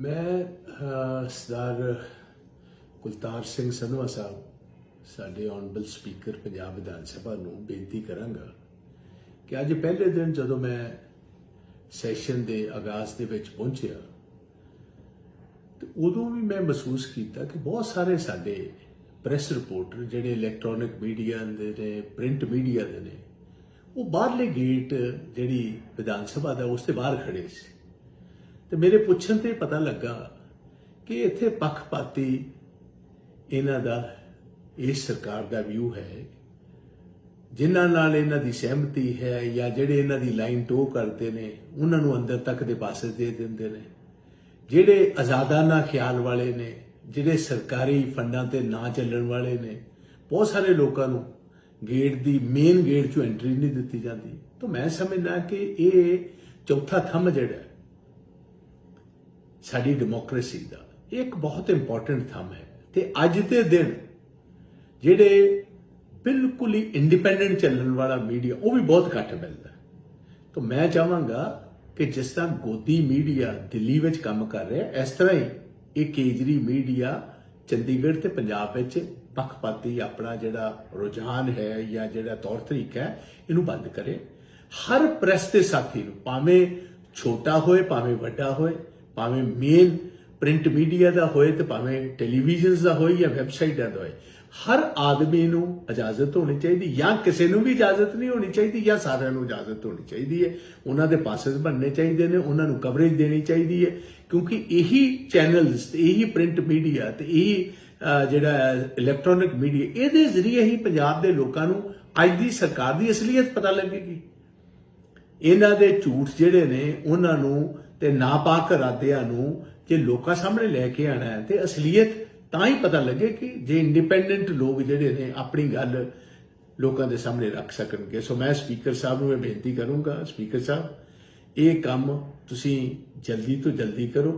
ਮੈਂ ਸਰਦਾਰ ਕੁਲਤਾਰ ਸਿੰਘ ਸੰਧਵਾ ਸਾਹਿਬ, ਸਾਡੇ honourable speaker Punjab Vidhan Sabha ਨੂੰ ਬੇਨਤੀ ਕਰਾਂਗਾ ਕਿ ਅੱਜ ਪਹਿਲੇ ਦਿਨ ਜਦੋਂ ਮੈਂ ਸੈਸ਼ਨ ਦੇ ਆਗਾਜ਼ ਦੇ ਵਿੱਚ ਪਹੁੰਚਿਆ, ਤੇ ਉਦੋਂ ਵੀ ਮੈਂ ਮਹਿਸੂਸ ਕੀਤਾ ਕਿ ਬਹੁਤ ਸਾਰੇ ਸਾਡੇ ਪ੍ਰੈਸ ਰਿਪੋਰਟਰ ਜਿਹੜੇ ਇਲੈਕਟ੍ਰੋਨਿਕ ਮੀਡੀਆ ਦੇ ਨੇ ਪ੍ਰਿੰਟ ਮੀਡੀਆ ਦੇ ਨੇ, ਉਹ ਬਾਹਰਲੇ ਗੇਟ ਜਿਹੜੀ ਵਿਧਾਨ ਸਭਾ ਦਾ, ਉਸ ਤੇ ਬਾਹਰ ਖੜੇ ਸੀ। ਤੇ ਮੇਰੇ ਪੁੱਛਣ ਤੇ ਪਤਾ ਲੱਗਾ ਕਿ ਇੱਥੇ ਪੱਖਪਾਤੀ ਇਹਨਾਂ ਦਾ, ਇਸ ਸਰਕਾਰ ਦਾ ਵਿਊ ਹੈ, ਜਿਨ੍ਹਾਂ ਨਾਲ ਇਹਨਾਂ ਦੀ ਸਹਿਮਤੀ ਹੈ ਜਾਂ ਜਿਹੜੇ ਇਹਨਾਂ ਦੀ ਲਾਈਨ ਟੋ ਕਰਦੇ ਨੇ, ਉਹਨਾਂ ਨੂੰ ਅੰਦਰ ਤੱਕ ਦੇ ਪਾਸੇ ਦੇ ਦਿੰਦੇ ਨੇ। ਜਿਹੜੇ ਆਜ਼ਾਦਾਨਾ ਖਿਆਲ ਵਾਲੇ ਨੇ, ਜਿਹੜੇ ਸਰਕਾਰੀ ਫੰਡਾਂ ਤੇ ਨਾ ਚੱਲਣ ਵਾਲੇ ਨੇ, ਬਹੁਤ ਸਾਰੇ ਲੋਕਾਂ ਨੂੰ ਗੇਟ ਦੀ ਮੇਨ ਗੇਟ 'ਚੋਂ ਐਂਟਰੀ ਨਹੀਂ ਦਿੱਤੀ ਜਾਂਦੀ। ਤਾਂ ਮੈਂ ਸਮਝਦਾ ਕਿ ਇਹ ਚੌਥਾ ਥੰਮ ਜਿਹੜਾ ਸਾਡੀ ਡੈਮੋਕ੍ਰੇਸੀ ਦਾ ਇਹ ਇੱਕ ਬਹੁਤ ਇੰਪੋਰਟੈਂਟ ਥੰਮ ਹੈ ਤੇ ਅੱਜ ਦੇ ਦਿਨ ਜਿਹੜੇ ਬਿਲਕੁਲ ਹੀ ਇੰਡੀਪੈਂਡੈਂਟ ਚੱਲਣ ਵਾਲਾ ਮੀਡੀਆ ਉਹ ਵੀ ਬਹੁਤ ਘੱਟ ਮਿਲਦਾ ਤਾਂ ਮੈਂ ਚਾਹਾਂਗਾ ਕਿ ਜਿਸ ਤਰ੍ਹਾਂ ਗੋਦੀ ਮੀਡੀਆ ਦਿੱਲੀ ਵਿੱਚ ਕੰਮ ਕਰ ਰਿਹਾ ਇਸ ਤਰ੍ਹਾਂ ਹੀ ਇਹ ਕੇਜਰੀ ਮੀਡੀਆ ਚੰਡੀਗੜ੍ਹ ਤੇ ਪੰਜਾਬ ਵਿੱਚ ਪੱਖਪਾਤੀ ਆਪਣਾ ਜਿਹੜਾ ਰੁਝਾਨ ਹੈ ਜਾਂ ਜਿਹੜਾ ਤੌਰ ਤਰੀਕਾ ਹੈ, ਇਹਨੂੰ ਬੰਦ ਕਰੇ। ਹਰ ਪ੍ਰੈਸ ਦੇ ਸਾਥੀ ਨੂੰ, ਭਾਵੇਂ ਛੋਟਾ ਹੋਏ, ਭਾਵੇਂ ਵੱਡਾ ਹੋਏ ਭਾਵੇਂ ਮੇਨ ਪ੍ਰਿੰਟ ਮੀਡੀਆ ਦਾ ਹੋਏ ਤੇ ਭਾਵੇਂ ਟੈਲੀਵਿਜ਼ਨਸ ਦਾ ਹੋਏ ਜਾਂ ਵੈਬਸਾਈਟਾਂ ਦਾ ਹੋਏ, ਹਰ ਆਦਮੀ ਨੂੰ ਇਜਾਜ਼ਤ ਹੋਣੀ ਚਾਹੀਦੀ, ਜਾਂ ਕਿਸੇ ਨੂੰ ਵੀ ਇਜਾਜ਼ਤ ਨਹੀਂ ਹੋਣੀ ਚਾਹੀਦੀ, ਜਾਂ ਸਾਰਿਆਂ ਨੂੰ ਇਜਾਜ਼ਤ ਹੋਣੀ ਚਾਹੀਦੀ ਹੈ। ਉਹਨਾਂ ਦੇ ਪਾਸਸ ਬਣਨੇ ਚਾਹੀਦੇ ਨੇ, ਉਹਨਾਂ ਨੂੰ ਕਵਰੇਜ ਦੇਣੀ ਚਾਹੀਦੀ ਹੈ, ਕਿਉਂਕਿ ਇਹੀ ਚੈਨਲਸ ਇਹੀ ਪ੍ਰਿੰਟ ਮੀਡੀਆ ਤੇ ਇਹੀ ਜਿਹੜਾ ਇਲੈਕਟ੍ਰੋਨਿਕ ਮੀਡੀਆ ਇਹਦੇ ਜ਼ਰੀਏ ਹੀ ਪੰਜਾਬ ਦੇ ਲੋਕਾਂ ਨੂੰ ਅੱਜ ਦੀ ਸਰਕਾਰ ਦੀ ਅਸਲੀਅਤ ਪਤਾ ਲੱਗੇਗੀ। ਇਹਨਾਂ ਦੇ ਝੂਠ ਜਿਹੜੇ ਨੇ, ਉਹਨਾਂ ਨੂੰ ਤੇ ਨਾਪਾਕ ਇਰਾਦਿਆਂ ਨੂੰ ਜੇ ਲੋਕਾਂ ਸਾਹਮਣੇ ਲੈ ਕੇ ਆਣਾ ਹੈ, ਤੇ ਅਸਲੀਅਤ ਤਾਂ ਹੀ ਪਤਾ ਲੱਗੇ ਕਿ ਜੇ ਇੰਡੀਪੈਂਡੈਂਟ ਲੋਕ ਜਿਹੜੇ ਨੇ ਆਪਣੀ ਗੱਲ ਲੋਕਾਂ ਦੇ ਸਾਹਮਣੇ ਰੱਖ ਸਕਣਗੇ। ਸੋ ਮੈਂ ਸਪੀਕਰ ਸਾਹਿਬ ਨੂੰ ਇਹ ਬੇਨਤੀ ਕਰੂੰਗਾ ਸਪੀਕਰ ਸਾਹਿਬ, ਇਹ ਕੰਮ ਤੁਸੀਂ ਜਲਦੀ ਤੋਂ ਜਲਦੀ ਕਰੋ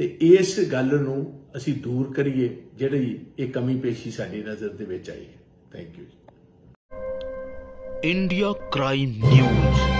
ਤੇ ਇਸ ਗੱਲ ਨੂੰ ਅਸੀਂ ਦੂਰ ਕਰੀਏ, ਜਿਹੜੀ ਇਹ ਕਮੀ ਪੇਸ਼ੀ ਸਾਡੀ ਨਜ਼ਰ ਦੇ ਵਿੱਚ ਆਈ ਹੈ। Thank you India crime news